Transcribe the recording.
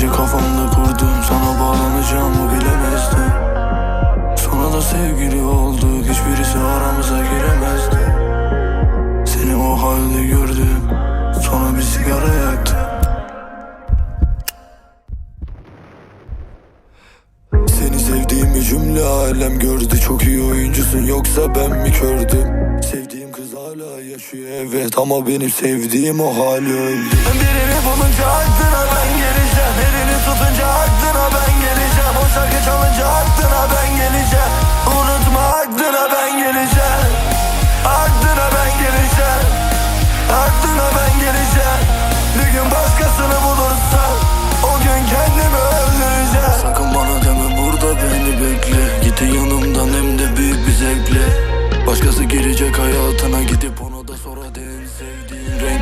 gece kafamda kurdum Sana bağlanacağımı bilemezdim. Sonra da sevgili olduk Hiçbirisi aramıza giremezdi. Seni o halde gördüm Sonra bir sigara yaktım. Seni sevdiğim bir cümle alem gördü Çok iyi oyuncusun yoksa ben mi kördüm? Sevdiğim kız hala yaşıyor evet Ama benim sevdiğim o hali öldü. Birini bulunca aydın Başkası girecek hayatına gidip ona da sonra en sevdiğin renk